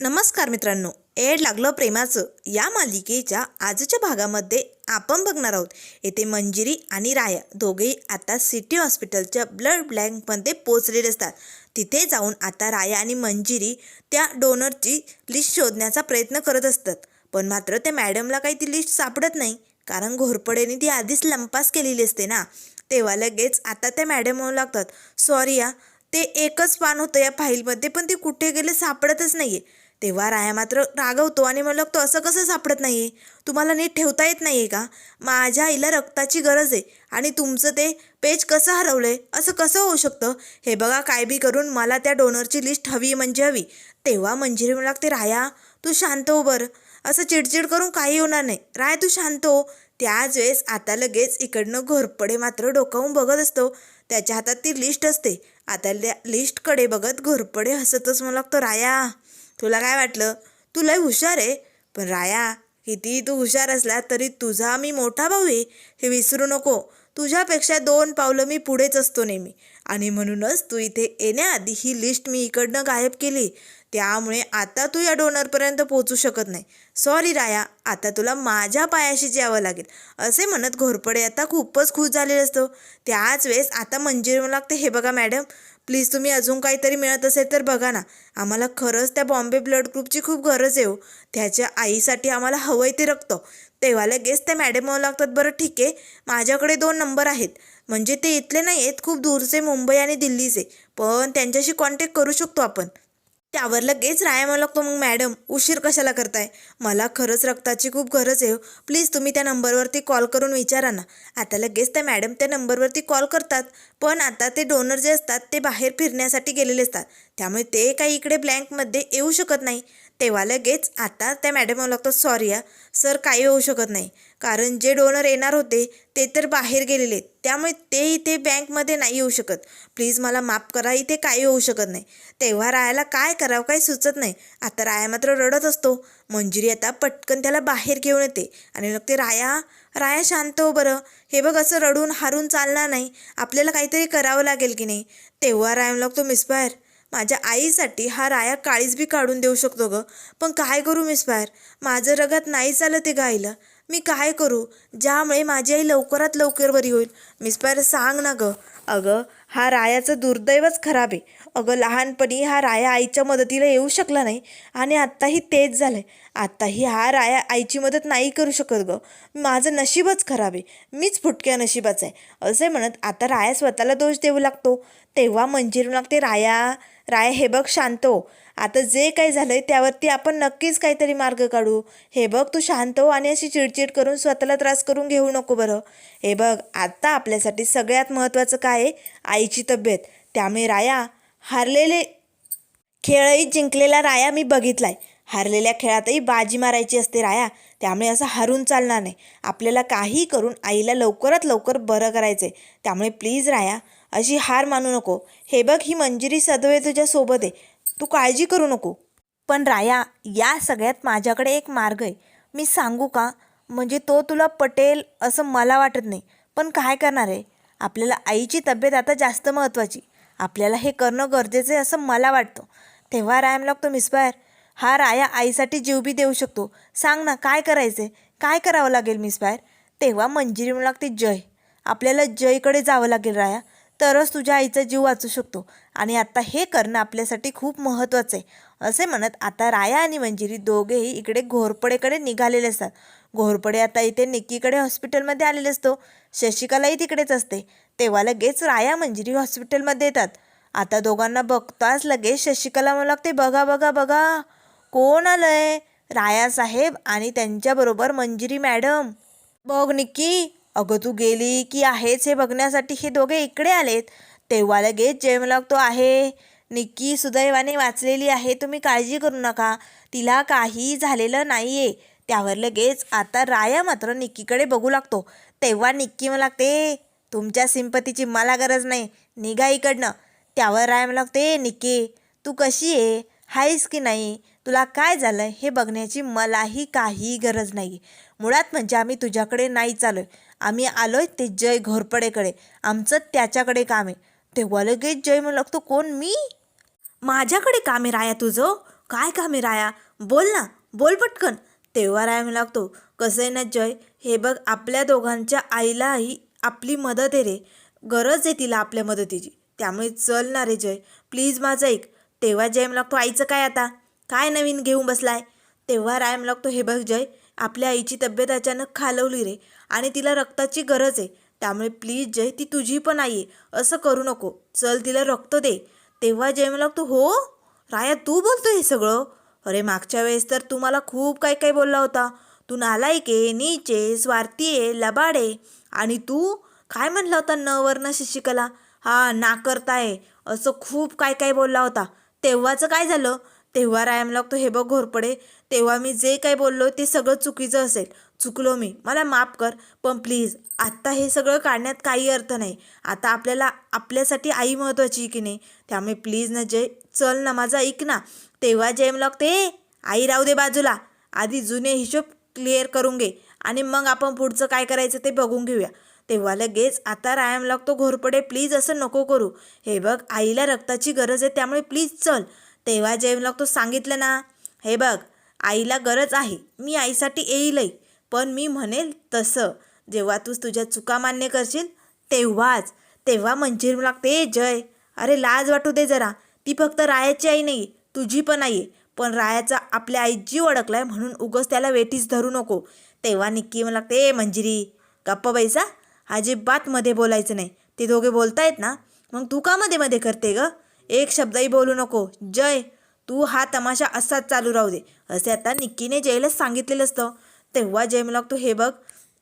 नमस्कार मित्रांनो एड लागलं प्रेमाचं. या मालिकेच्या आजच्या भागामध्ये आपण बघणार आहोत. येथे मंजिरी आणि राया दोघेही आता सिटी हॉस्पिटलच्या ब्लड ब्लँकमध्ये पोचलेले असतात. तिथे जाऊन आता राया आणि मंजिरी त्या डोनरची लिस्ट शोधण्याचा प्रयत्न करत असतात. पण मात्र त्या मॅडमला काही ती लिस्ट सापडत नाही. कारण घोरपडेने ती आधीच लंपास केलेली असते ना. तेव्हा लगेच आता त्या मॅडम म्हणू लागतात सॉरी या ते एकच पान होतं या फाईलमध्ये पण ते कुठे गेले सापडतच नाही आहे तेव्हा राया मात्र रागवतो आणि म्हणलं तो असं कसं सापडत नाही आहे तुम्हाला नीट ठेवता येत नाही आहे का? माझ्या आईला रक्ताची गरज आहे आणि तुमचं ते पेज कसं हरवलं आहे असं कसं होऊ शकतं? हे बघा काय बी करून मला त्या डोनरची लिस्ट हवी म्हणजे हवी. तेव्हा मंजिरी म्हणू लागते राया तू शांत हो बरं. असं चिडचिड करून काही होणार नाही. राय तू शांत हो. त्याच वेळेस आता लगेच इकडनं घोरपडे मात्र डोकावून बघत असतो. त्याच्या हातात ती लिस्ट असते. आता त्या लिस्टकडे बघत घोरपडे हसतच म्हणू लागतो राया तुला काय वाटलं? तू लय हुशार आहे. पण राया कितीही तू हुशार असला तरी तुझा मी मोठा भाऊ आहे हे विसरू नको. तुझ्यापेक्षा दोन पावलं मी पुढेच असतो नेहमी. आणि म्हणूनच तू इथे येण्याआधी ही लिस्ट मी इकडनं गायब केली. त्यामुळे आता तू या डोनरपर्यंत पोचू शकत नाही. सॉरी राया आता तुला माझ्या पायाशीच यावं लागेल. असे म्हणत घोरपडे आता खूपच खुश झालेलं असतो. त्याच वेळेस आता मंजिरी म्हणू लागते हे बघा मॅडम प्लीज तुम्ही अजून काहीतरी मिळत असेल तर बघा ना. आम्हाला खरंच त्या बॉम्बे ब्लड ग्रुपची खूप गरज आहे हो. त्याच्या आईसाठी आम्हाला हवं आहे ते रक्त. तेव्हा लगेच त्या मॅडम म्हणू लागतात. बरं ठीक आहे. माझ्याकडे दोन नंबर आहेत. म्हणजे ते इथले नाही आहेत खूप दूरचे मुंबई आणि दिल्लीचे. पण त्यांच्याशी कॉन्टॅक्ट करू शकतो आपण. त्यावर लगेच राया म्हणू लागतो मग मॅडम उशीर कशाला करताय? मला खरंच रक्ताची खूप गरज आहे हो. प्लीज तुम्ही त्या नंबरवरती कॉल करून विचारा ना. आता लगेच त्या मॅडम त्या नंबरवरती कॉल करतात पण आता ते डोनर जे असतात ते बाहेर फिरण्यासाठी गेलेले असतात. त्यामुळे ते काही इकडे ब्लँकमध्ये येऊ शकत नाही. तेव्हा लगेच आता त्या मॅडम म्हणू लागतात सॉरी या सर काही होऊ शकत नाही. कारण जे डोनर येणार होते ते तर बाहेर गेलेले आहेत. त्यामुळे ते इथे बँकमध्ये नाही येऊ शकत. प्लीज मला माफ करा इथे काही होऊ शकत नाही. तेव्हा रायाला काय करावं काही सुचत नाही. आता राया मात्र रडत असतो. मंजिरी आता पटकन त्याला बाहेर घेऊन येते. आणि मग ते राया राया शांत हो बरं. हे बघ असं रडून हारून चालणार नाही. आपल्याला काहीतरी करावं लागेल की नाही? तेव्हा राया लागतो मिसबायर माझ्या आईसाठी हा राया काळीच बी काढून देऊ शकतो ग. पण काय करू मिसबायर माझं रगत नाही चालत ते गाईला मी काय करू? ज्यामुळे माझी आई लवकरात लवकर बरी होईल. मिसबायर सांग ना ग. अगं हा रायाचं दुर्दैवच खराब आहे. अगं लहानपणी हा राया आईच्या मदतीला येऊ शकला नाही आणि आत्ताही तेच झालं आहे आत्ताही हा राया आईची मदत नाही करू शकत ग. माझं नशीबच खराब आहे. मीच फुटक्या नशिबाचं आहे. असे म्हणत आता राया स्वतःला दोष देऊ लागतो. तेव्हा मंजिरू लागते राया. राया हे बघ शांत हो आता जे काही झालं आहे त्यावरती आपण नक्कीच काहीतरी मार्ग काढू. हे बघ तू शांत हो आणि अशी चिडचिड करून स्वतःला त्रास करून घेऊ नको बरं. हे बघ आत्ता आपल्यासाठी सगळ्यात महत्त्वाचं काय आहे? आईची तब्येत. त्यामुळे राया हारलेले खेळही जिंकलेला राया मी बघितलाय. हारलेल्या खेळातही बाजी मारायची असते राया. त्यामुळे असं हारून चालणार नाही. आपल्याला काही करून आईला लवकरात लवकर बरं करायचं आहे त्यामुळे प्लीज राया अशी हार मानू नको. हे बघ ही मंजिरी सदवे तुझ्यासोबत आहे. तू काळजी करू नको. पण राया या सगळ्यात माझ्याकडे एक मार्ग आहे. मी सांगू का? म्हणजे तो तुला पटेल असं मला वाटत नाही. पण काय करणार आहे? आपल्याला आईची तब्येत आता जास्त महत्त्वाची. आपल्याला हे करणं गरजेचं आहे असं मला वाटतं. तेव्हा रायाम लागतो मिसबायर हा राया आईसाठी जीव बी देऊ शकतो. सांग ना काय करायचं आहे काय करावं लागेल मिसबायर तेव्हा मंजिरी म्हणू लागते जय. आपल्याला जयकडे जावं लागेल राया. तरच तुझ्या आईचा जीव वाचू शकतो. आणि आता हे करणं आपल्यासाठी खूप महत्त्वाचं आहे. असे म्हणत आता राया आणि मंजिरी दोघेही इकडे घोरपडेकडे निघालेले असतात. घोरपडे आता इथे निक्कीकडे हॉस्पिटलमध्ये आलेले असतो. शशिकलाही तिकडेच असते. तेव्हा लगेच राया मंजिरी हॉस्पिटलमध्ये येतात. आता दोघांना बघताच लगेच शशिकला म्हणू लागते बघा बघा बघा कोण आलंय? राया साहेब आणि त्यांच्याबरोबर मंजिरी मॅडम. बघ निक्की अगं तू गेली की आहेच हे बघण्यासाठी हे दोघे इकडे आलेत. तेव्हा लगेच जेम लागतो आहे. निक्की सुदैवाने वाचलेली आहे तुम्ही काळजी करू नका. तिला काही झालेलं नाही आहे त्यावर लगेच आता राया मात्र निक्कीकडे बघू लागतो. तेव्हा निक्की मला लागते तुमच्या सिंपतीची मला गरज नाही. निघा इकडनं. त्यावर राया मला लागते निक्की तू कशी आहे? हायस की नाही? तुला काय झालं? हे बघण्याची मलाही काही गरज नाही. मुळात म्हणजे आम्ही तुझ्याकडे नाही चालोय आम्ही आलोय ते जय घोरपडेकडे. आमचं त्याच्याकडे काम आहे. तेव्हा लगेच जय म्हणू लागतो कोण? मी? माझ्याकडे काम आहे राया तुझं. काय काम आहे राया? बोल ना बोल पटकन. तेव्हा राया म्हणू लागतो कसं आहे ना जय? हे बघ आपल्या दोघांच्या आईलाही आपली मदत आहे रे. गरज आहे तिला आपल्या मदतीची. त्यामुळे चल ना रे जय. प्लीज माझं ऐक. तेव्हा जय म्हणू लागतो आईचं काय आता? काय नवीन घेऊन बसलाय? तेव्हा राय म्हणू लागतो हे बघ जय आपल्या आईची तब्येत अचानक खालवली रे. आणि तिला रक्ताची गरज आहे. त्यामुळे प्लीज जय ती तुझी पण आई आहे. असं करू नको. चल तिला रक्त दे. तेव्हा जय मला तू हो? राया तू बोलतो हे सगळं? अरे मागच्या वेळेस तर तू मला खूप काय काय बोलला होता. तू नालायक आहे नीच आहे स्वार्थी आहे लबाड आहे. आणि तू? काय म्हणला होता न वर्ण शिशिकला हा नाकरताय असं खूप काय काय बोलला होता. तेव्हाचं काय झालं? तेव्हा रायम लागतो हे बघ घोरपडे तेव्हा मी जे काही बोललो ते सगळं चुकीचं असेल. चुकलो मी. मला माफ कर पण प्लीज आत्ता हे सगळं काढण्यात काही अर्थ नाही. आता आपल्याला आपल्यासाठी आई महत्त्वाची की नाही? त्यामुळे प्लीज ना जय चल ना माझा ऐक ना. तेव्हा जयम लागते आई राहू दे बाजूला. आधी जुने हिशोब क्लिअर करून घे आणि मग आपण पुढचं काय करायचं ते बघून घेऊया. तेव्हा लगेच आता रायम लागतो घोरपडे प्लीज असं नको करू. हे बघ आईला रक्ताची गरज आहे त्यामुळे प्लीज चल. तेव्हा जय तो सांगितलं ना हे बघ आईला गरज आहे मी आईसाठी येईलही पण मी म्हणेल तसं. जेव्हा तू तुझ्या चुका मान्य करशील तेव्हाच. तेव्हा मंजिर लागते जय. अरे लाज वाटू दे जरा. ती फक्त रायाची आई नाही तुझी पण आई आहे. पण रायाचा आपल्या आई जीव अडकलाय म्हणून उगस त्याला वेटीस धरू नको. तेव्हा निक्की मला लागते मंजिरी गप्प बैसा. अजिबात मध्ये बोलायचं नाही. ते दोघे बोलतायत ना. मग तू का मध्ये मध्ये करते ग? एक शब्दही बोलू नको. जय तू हा तमाशा असाच चालू राहू दे. असे आता निक्कीने जयलाच सांगितलेलं असतं. तेव्हा जय मला लागतो हे बघ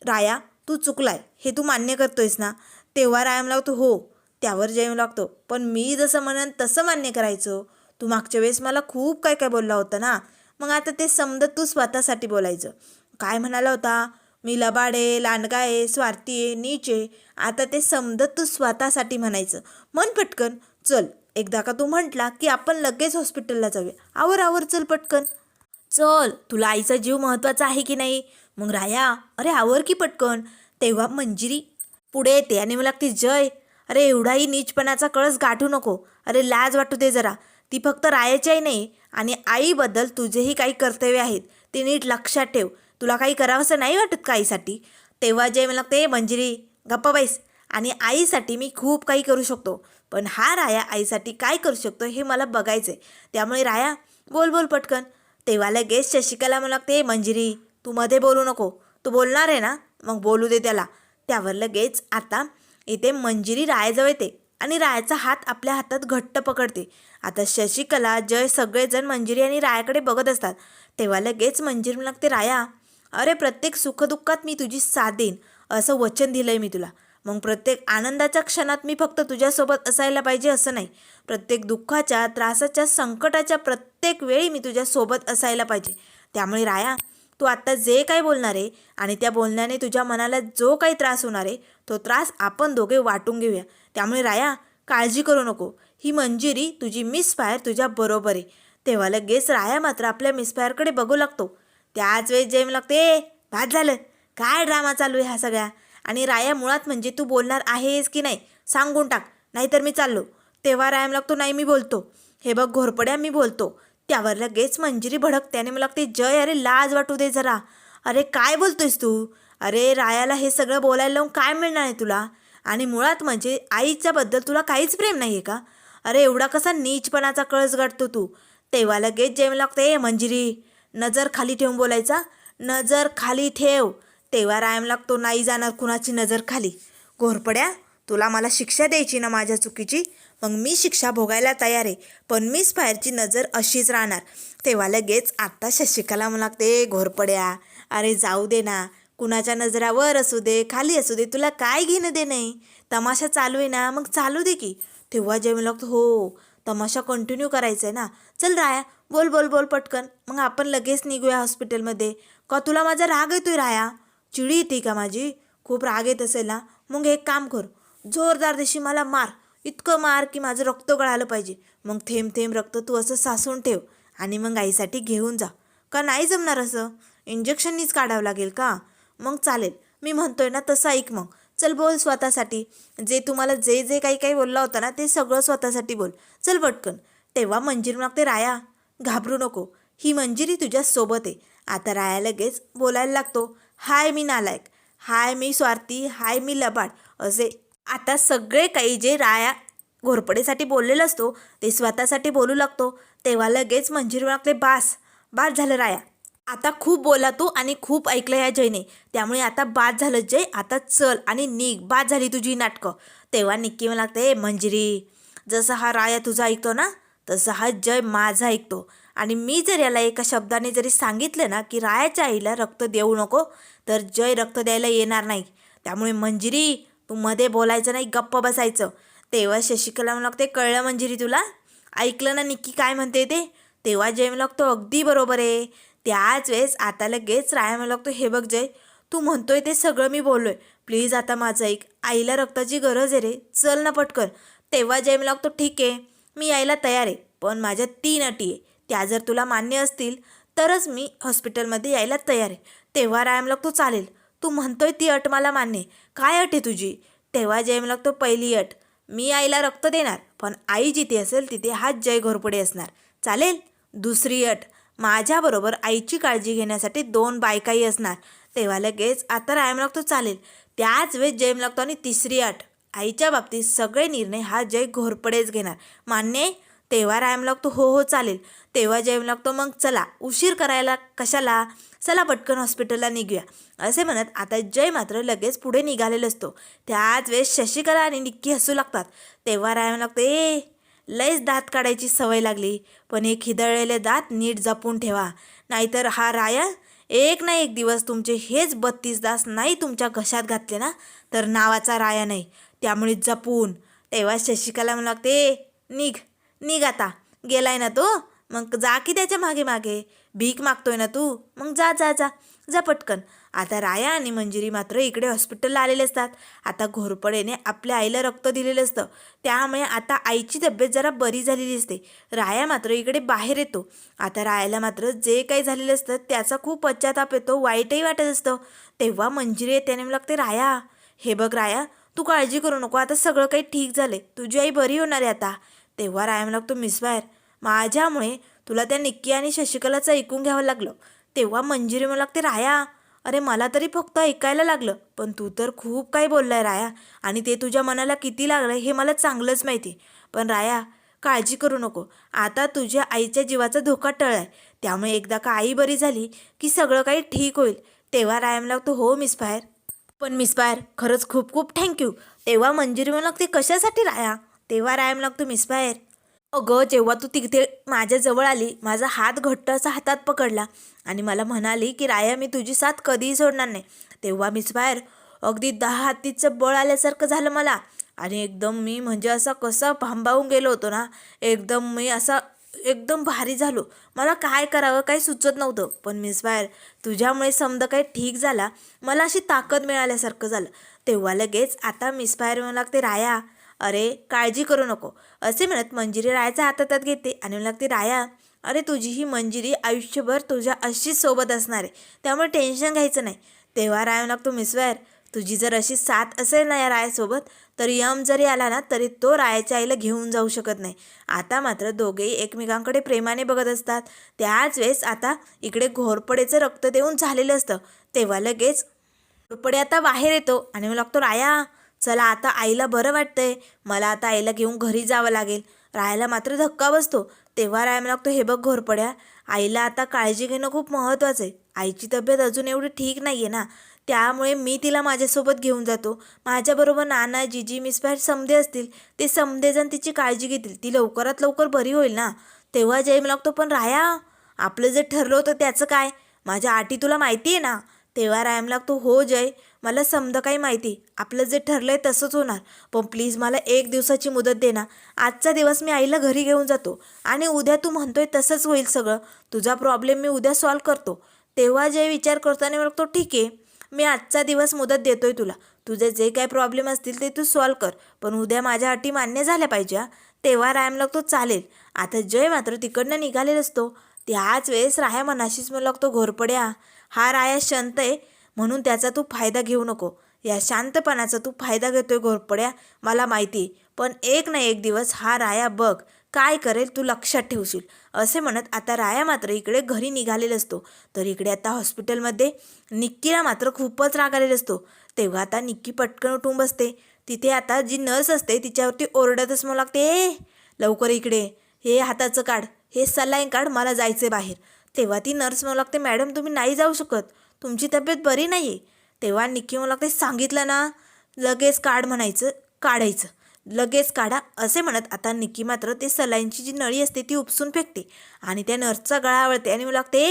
राया तू चुकलाय. हे तू मान्य करतोयस ना? तेव्हा राया मला लागतो हो. त्यावर जय लागतो पण मी जसं म्हणन तसं मान्य करायचं. तू मागच्या वेळेस मला खूप काय काय बोलला होता ना? मग आता ते समजत तू स्वतःसाठी बोलायचं. काय म्हणाला होता? मी लबाड आहे लांडगा आहे स्वार्थी आहे नीच आहे. आता ते समजत तू स्वतःसाठी म्हणायचं. मन पटकन चल. एकदा का तू म्हटला की आपण लगेच हॉस्पिटलला जाऊया. आवर आवर चल पटकन. चल तुला आईचा जीव महत्त्वाचा आहे की नाही? मग राया अरे आवर की पटकन. तेव्हा मंजिरी पुढे येते आणि मला लागते जय. अरे एवढाही नीचपणाचा कळस गाठू नको. अरे लाज वाटू दे जरा. ती फक्त रायाच्याही नाही आणि आईबद्दल तुझेही काही कर्तव्य आहेत. ते नीट लक्षात ठेव. तुला काही करावंसं नाही वाटत का आईसाठी? तेव्हा जय मला लागते मंजिरी गप्पा बाईस आणि आईसाठी मी खूप काही करू शकतो. पण हा राया आईसाठी काय करू शकतो हे मला बघायचं आहे त्यामुळे राया बोल बोल पटकन. तेव्हा लगेच शशिकाला मला लागते मंजिरी तू मध्ये बोलू नको. तू बोलणार आहे ना? मग बोलू दे त्याला. त्यावर लगेच आता इथे मंजिरी रायाजवळ येते आणि रायाचा हात आपल्या हातात घट्ट पकडते. आता शशिकला जय सगळेजण मंजिरी आणि रायाकडे बघत असतात. तेव्हा लगेच मंजिरी मला लागते राया अरे प्रत्येक सुखदुःखात मी तुझी साथ देईन. असं वचन दिलं आहे मी तुला. मग प्रत्येक आनंदाच्या क्षणात मी फक्त तुझ्यासोबत असायला पाहिजे असं नाही. प्रत्येक दुःखाच्या त्रासाच्या संकटाच्या प्रत्येक वेळी मी तुझ्यासोबत असायला पाहिजे. त्यामुळे राया तू आत्ता जे काही बोलणार आहे आणि त्या बोलण्याने तुझ्या मनाला जो काही त्रास होणार आहे तो त्रास आपण दोघे वाटून घेऊया. त्यामुळे राया काळजी करू नको. ही मंजिरी तुझी मिसफायर तुझ्या बरोबर आहे. तेव्हा लगेच राया मात्र आपल्या मिसफायरकडे बघू लागतो. त्याच वेळेस जेम लागते भात झालं. काय ड्रामा चालू आहे हा सगळ्या आणि राया मुळात म्हणजे तू बोलणार आहेस की नाही सांगून टाक. नाहीतर मी चाललो. तेव्हा राया लागतो नाही मी बोलतो. हे बघ घोरपड्या मी बोलतो. त्यावर लगेच मंजिरी भडकते मला लागते जय अरे लाज वाटू दे जरा. अरे काय बोलतोयस तू? अरे रायाला हे सगळं बोलायला लावून काय मिळणार आहे तुला? आणि मुळात म्हणजे आईच्याबद्दल तुला काहीच प्रेम नाही आहे का? अरे एवढा कसा नीचपणाचा कळस गाठतो तू. तेव्हा लगेच जेम लागते मंजिरी नजर खाली ठेवून बोलायचा. नजर खाली ठेव. तेव्हा रायम लागतो नाही जाणार कुणाची नजर खाली. घोरपड्या तुला मला शिक्षा द्यायची ना माझ्या चुकीची? मग मी शिक्षा भोगायला तयार आहे पण मीच फायरची नजर अशीच राहणार. तेव्हा लगेच आत्ता शशिकाला मला लागते घोरपड्या अरे जाऊ दे ना कुणाच्या नजरा वर असू दे खाली असू दे तुला काय घेणं दे नाही तमाशा चालू आहे ना मग चालू दे की. तेव्हा जेव्हा लागतो हो तमाशा कंटिन्यू करायचा आहे ना. चल राया बोल बोल बोल पटकन. मग आपण लगेच निघूया हॉस्पिटलमध्ये का तुला माझा राग येतोय राया? चिडी येते का माझी? खूप राग येत असेल ना? मग एक काम कर. जोरदार दिशी मला मार. इतकं मार की माझं रक्त गळालं पाहिजे. मग थेंब थेंब रक्त तू असं सासून ठेव आणि मग आईसाठी घेऊन जा. का नाही जमणार असं? इंजेक्शननीच काढावं लागेल का? मग चालेल. मी म्हणतोय ना तसं ऐक मग. चल बोल स्वतःसाठी. जे तुम्हाला जे जे काही काही बोलला होता ना ते सगळं स्वतःसाठी बोल. चल पटकन. तेव्हा मंजिर मग ते राया. घाबरू नको. ही मंजिरी तुझ्या सोबत आहे. आता राया लगेच बोलायला लागतो. हाय मी नालायक हाय मी स्वार्थी हाय मी लबाड असे आता सगळे काही जे राया घोरपडेसाठी बोललेलं असतो ते स्वतःसाठी बोलू लागतो. तेव्हा लगेच मंजिरी लागते बास बास झालं राया. आता खूप बोला तू आणि खूप ऐकलं या जयने. त्यामुळे आता बाद झालं जय आता चल आणि निघ. बाद झाली तुझी नाटकं. तेव्हा निक्की मला लागते मंजिरी जसं हा राया तुझा ऐकतो ना तसं हा जय माझा ऐकतो. आणि मी जर याला एका शब्दाने जरी सांगितलं ना की रायाच्या आईला रक्त देऊ नको तर जय रक्त द्यायला येणार नाही. त्यामुळे मंजिरी तू मध्ये बोलायचं नाही गप्प बसायचं. तेव्हा शशिकला मला लागते कळलं मंजिरी तुला? ऐकलं ना निक्की काय म्हणते ते? तेव्हा जय मला लागतो अगदी बरोबर आहे. त्याच वेळेस आता लगेच राया मला लागतो हे बघ जय तू म्हणतोय ते सगळं मी बोललोय. प्लीज आता माझं ऐक. आईला रक्ताची गरज आहे रे. चल ना पटकन. तेव्हा जय मला लागतो ठीक आहे. मी यायला तयार आहे. पण माझ्या तीन अटी आहे. त्या जर तुला मान्य असतील तरच मी हॉस्पिटलमध्ये यायला तयार आहे. तेव्हा रायमलक मला चालेल. तू म्हणतोय ती अट मला मान्य आहे. काय अट आहे तुझी? तेव्हा जयमलक तो पहिली अट. मी आईला रक्त देणार पण आई जिथे असेल तिथे हात जय घोरपडे असणार. चालेल? दुसरी अट. माझ्याबरोबर आईची काळजी घेण्यासाठी दोन बायकाही असणार. तेव्हा लगेच आता रायम लागतो चालेल. त्याच वेळेस जयम लागतो आणि तिसरी अट. आईच्या बाबतीत सगळे निर्णय हा जय घोरपडेच घेणार. मान्य आहे? तेव्हा रायम लागतो हो हो चालेल. तेव्हा जयम लागतो मग चला उशीर करायला कशाला? चला पटकन हॉस्पिटलला निघूया. असे म्हणत आता जय मात्र लगेच पुढे निघालेला असतो. त्याच वेळेस शशिकला आणि निक्की हसू लागतात. तेव्हा रायम लागतो ए लयच दात काढायची सवय लागली. पण हे खिदळलेले दात नीट जपून ठेवा. नाहीतर हा राया एक ना एक दिवस तुमचे हेच बत्तीस दास नाही तुमच्या घशात घातले ना? तर नावाचा राया नाही. त्यामुळे जपून. तेव्हा शशिकला म्हणू लागते निघ. निघ आता. गेलाय ना तो. मग जा की त्याच्यामागे मागे. भीक मागतोय ना तू. मग जा जा जा. जा पटकन. आता राया आणि मंजिरी मात्र इकडे हॉस्पिटलला आलेले असतात. आता घोरपडेने आपल्या आईला रक्त दिलेलं असतं. त्यामुळे आता आईची तब्येत जरा बरी झालेली असते. राया मात्र इकडे बाहेर येतो. आता रायाला मात्र जे काही झालेलं असतं त्याचा खूप पश्चाताप येतो वाईटही वाटत असतं. तेव्हा मंजिरी येते आणि लागते राया हे बघ राया तू काळजी करू नको. आता सगळं काही ठीक झालंय. तुझी आई बरी होणार आहे आता. तेव्हा राया लागतो मिस बाहेर. माझ्यामुळे तुला त्या निक्की आणि शशिकलाचं ऐकून घ्यावं लागलं. तेव्हा मंजिरी मला लागते राया अरे मला तरी फक्त ऐकायला लागलं. पण तू तर खूप काही बोललाय राया. आणि ते तुझ्या मनाला किती लागलं हे मला चांगलंच माहिती. पण राया काळजी करू नको. आता तुझ्या आईच्या जीवाचा धोका टळलाय. त्यामुळे एकदा का आई बरी झाली की सगळं काही ठीक होईल. तेव्हा राया मला लागतो हो मिस बाहेर. पण मिस बाहेर खरंच खूप खूप थँक्यू तेव्हा मंजिरी मला लागते कशासाठी राया? तेव्हा रायम लागतो मिस बाहेर. अगं जेव्हा तू तिथे माझ्याजवळ आली माझा हात घट्ट असा हातात पकडला आणि मला म्हणाली की राया मी तुझी साथ कधीही सोडणार नाही. तेव्हा मिस बाहेर अगदी दहा हातीचं बळ आल्यासारखं झालं मला. आणि एकदम मी म्हणजे असा कसा भांबावून गेलो होतो ना एकदम मी असा एकदम भारी झालो. मला काय करावं काही सुचत नव्हतं. पण मिस बाहेर तुझ्यामुळे समजा काही ठीक झाला. मला अशी ताकद मिळाल्यासारखं झालं. तेव्हा लगेच आता मिस बाहेर म्हणू लागते राया अरे काळजी करू नको. असे म्हणत मंजिरी रायाच्या हातात घेते आणि म्हणू लागते राया अरे तुझी ही मंजिरी आयुष्यभर तुझ्या अशीच सोबत असणार आहे. त्यामुळे टेन्शन घ्यायचं नाही. तेव्हा राय लागतो मिस तुझी जर अशी साथ असेल ना या रायासोबत तर यम जरी आला ना तरी तो रायाच्या आईला घेऊन जाऊ शकत नाही. आता मात्र दोघेही एकमेकांकडे प्रेमाने बघत असतात. त्याच वेळेस आता इकडे घोरपडेचं रक्त देऊन झालेलं असतं. तेव्हा लगेच घोरपडे आता बाहेर येतो आणि मग लागतो राया चला आता आईला बरं वाटतंय. मला आता आईला घेऊन घरी जावं लागेल. राहायला मात्र धक्का बसतो. तेव्हा राया मला लागतो हे बघ घोरपड्या. आईला आता काळजी घेणं खूप महत्त्वाचं आहे. आईची तब्येत अजून एवढी ठीक नाही आहे ना. त्यामुळे मी तिला माझ्यासोबत घेऊन जातो. माझ्याबरोबर नाना जीजी मिस बाहेर समधे असतील. ते समधेजण तिची काळजी घेतील. ती लवकरात लवकर बरी होईल ना. तेव्हा जय मला लागतो पण राया आपलं जे ठरलं होतं त्याचं काय? माझ्या आटी तुला माहिती आहे ना. तेव्हा रायम लागतो हो जय. मला समजा काही माहिती. आपलं जे ठरलं आहे तसंच होणार. पण प्लीज मला एक दिवसाची मुदत दे ना. आजचा दिवस मी आईला घरी घेऊन जातो. आणि उद्या तू म्हणतोय तसंच होईल सगळं. तुझा प्रॉब्लेम मी उद्या सॉल्व करतो. तेव्हा जय विचार करतो आणि म्हणतो ठीक आहे. मी आजचा दिवस मुदत देतोय तुला. तुझे जे काही प्रॉब्लेम असतील ते तू सॉल्व कर. पण उद्या माझ्या अटी मान्य झाल्या पाहिजे हा. तेव्हा रायम लागतो चालेल. आता जय मात्र तिकडनं निघालेला असतो त्याच वेळेस राया मनाशीच मला लागतो घोरपड्या हा राया शांत आहे म्हणून त्याचा तू फायदा घेऊ नको. या शांतपणाचा तू फायदा घेतोय घोरपड्या मला माहिती पण एक ना एक दिवस हा राया बघ काय करेल तू लक्षात ठेवशील. असे म्हणत आता राया मात्र इकडे घरी निघालेला असतो. तर इकडे आता हॉस्पिटलमध्ये निक्कीला मात्र खूपच राग आलेला असतो. तेव्हा आता निक्की पटकन उठून बसते. तिथे आता जी नर्स असते तिच्यावरती ओरडतच म्हणू लागते ए लवकर इकडे हे हाताचं काढ हे सलाईन काढ मला जायचे बाहेर. तेव्हा ती नर्स म्हणू लागते मॅडम तुम्ही नाही जाऊ शकत. तुमची तब्येत बरी नाही आहे तेव्हा निक्की म्हणू लागते सांगितलं ना लगेच काढ म्हणायचं काढायचं. लगेच काढा असे म्हणत आता निक्की मात्र ते सलाईनची जी नळी असते ती उपसून फेकते आणि त्या नर्सचा गळा आवळते आणि म्हणू लागते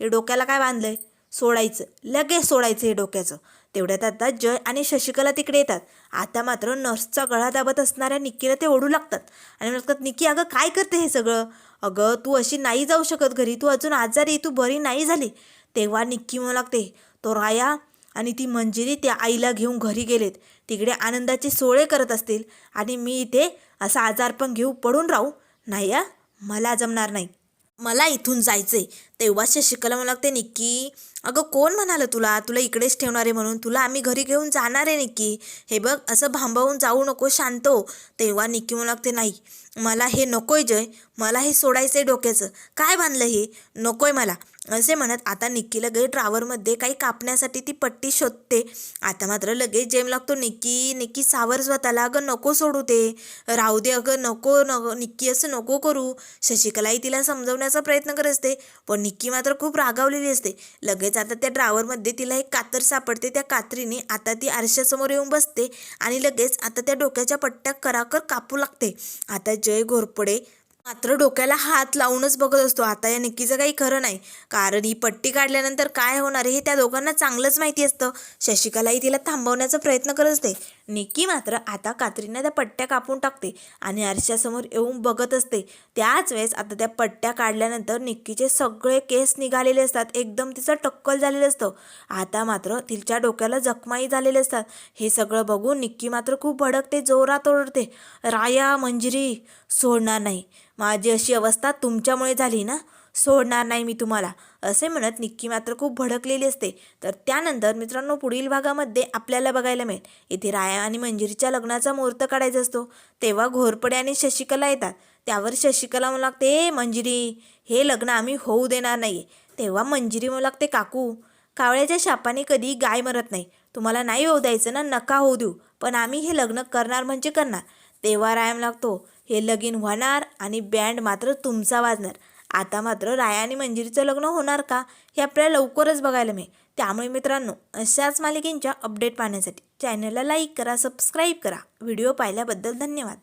हे डोक्याला काय बांधलं आहे सोडायचं. लगेच सोडायचं हे डोक्याचं. तेवढ्यात आता जय आणि शशिकला तिकडे येतात. आता मात्र नर्सचा गळा दाबत असणाऱ्या निक्कीला ते ओढू लागतात. आणि म्हणतात निक्की अगं काय करते हे सगळं? अगं तू अशी नाही जाऊ शकत घरी. तू अजून आजारी तू बरी नाही झाली. तेव्हा निक्की म्हणू लागते तो राया आणि ती मंजिरी त्या आईला घेऊन घरी गेलेत. तिकडे आनंदाचे सोळे करत असतील आणि मी इथे असा आजारपण घेऊ पडून राहू. नाही मला जमणार नाही. मला इथून जायचंय. तेव्हा शशिकला मला लागते निक्की अगं कोण म्हणालं तुला? तुला इकडेच ठेवणार आहे म्हणून. तुला आम्ही घरी घेऊन जाणार आहे निक्की. हे बघ असं भांबावून जाऊ नको शांत हो. तेव्हा निक्की मला लागते नाही मला हे नकोय जय. मला हे सोडायचं आहे डोक्याचं. काय बांधलं हे? नकोय मला. असे म्हणत आता निक्की लगेच ड्रावरमध्ये काही कापण्यासाठी ती पट्टी शोधते. आता मात्र लगेच जेम लागतो निक्की निक्की सावर स्वतःला अगं नको सोडू दे राहू दे अगं नको नको निक्की असं नको करू. शशिकलाही तिला समजवण्याचा प्रयत्न करत असते पण निक्की मात्र खूप रागावलेली असते. लगेच आता त्या ड्रावरमध्ये तिला एक कातर सापडते. त्या कात्रीने आता ती आरशासमोर येऊन बसते आणि लगेच आता त्या डोक्याच्या पट्ट्या कराकर कापू लागते. आता जय घोरपडे मात्र डोक्याला हात लावूनच बघत असतो. आता या निक्कीचं काही खरं नाही. कारण ही पट्टी काढल्यानंतर काय होणार आहे हे त्या दोघांना चांगलंच माहिती असतं. शशिकलाही तिला थांबवण्याचा प्रयत्न करत असते. निक्की मात्र आता कात्रीने त्या पट्ट्या कापून टाकते आणि आरशासमोर येऊन बघत असते. त्याच वेळेस आता त्या पट्ट्या काढल्यानंतर निक्कीचे सगळे केस निघालेले असतात. एकदम तिचं टक्कल झालेलं असतं. आता मात्र तिच्या डोक्याला जखमाही झालेले असतात. हे सगळं बघून निक्की मात्र खूप भडकते जोरात ओरडते. राया मंजिरी सोडणार नाही. माझी अशी अवस्था तुमच्यामुळे झाली ना? सोडणार नाही मी तुम्हाला. असे म्हणत निक्की मात्र खूप भडकलेली असते. तर त्यानंतर मित्रांनो पुढील भागामध्ये आपल्याला बघायला मिळेल. इथे राया आणि मंजिरीच्या लग्नाचा मुहूर्त काढायचा असतो. तेव्हा घोरपडे आणि शशिकला येतात. त्यावर शशिकला म्हणू लागते "ए, मंजिरी हे लग्न आम्ही होऊ देणार नाही तेव्हा मंजिरी म्हणू लागते काकू कावळ्याच्या शापाने कधी गाय मरत नाही. तुम्हाला नाही होऊ द्यायचं ना नका होऊ देऊ. पण आम्ही हे लग्न करणार म्हणजे करणार. तेव्हा रायम लागतो हे लगीन होणार आणि बँड मात्र तुमचा वाजणार. आता मात्र राया आणि मंजिरीचं लग्न होणार का हे आपल्याला लवकरच बघायला मिळेल. त्यामुळे मित्रांनो अशाच मालिकेंच्या अपडेट पाहण्यासाठी चॅनलला लाईक करा सबस्क्राईब करा. व्हिडिओ पाहिल्याबद्दल धन्यवाद.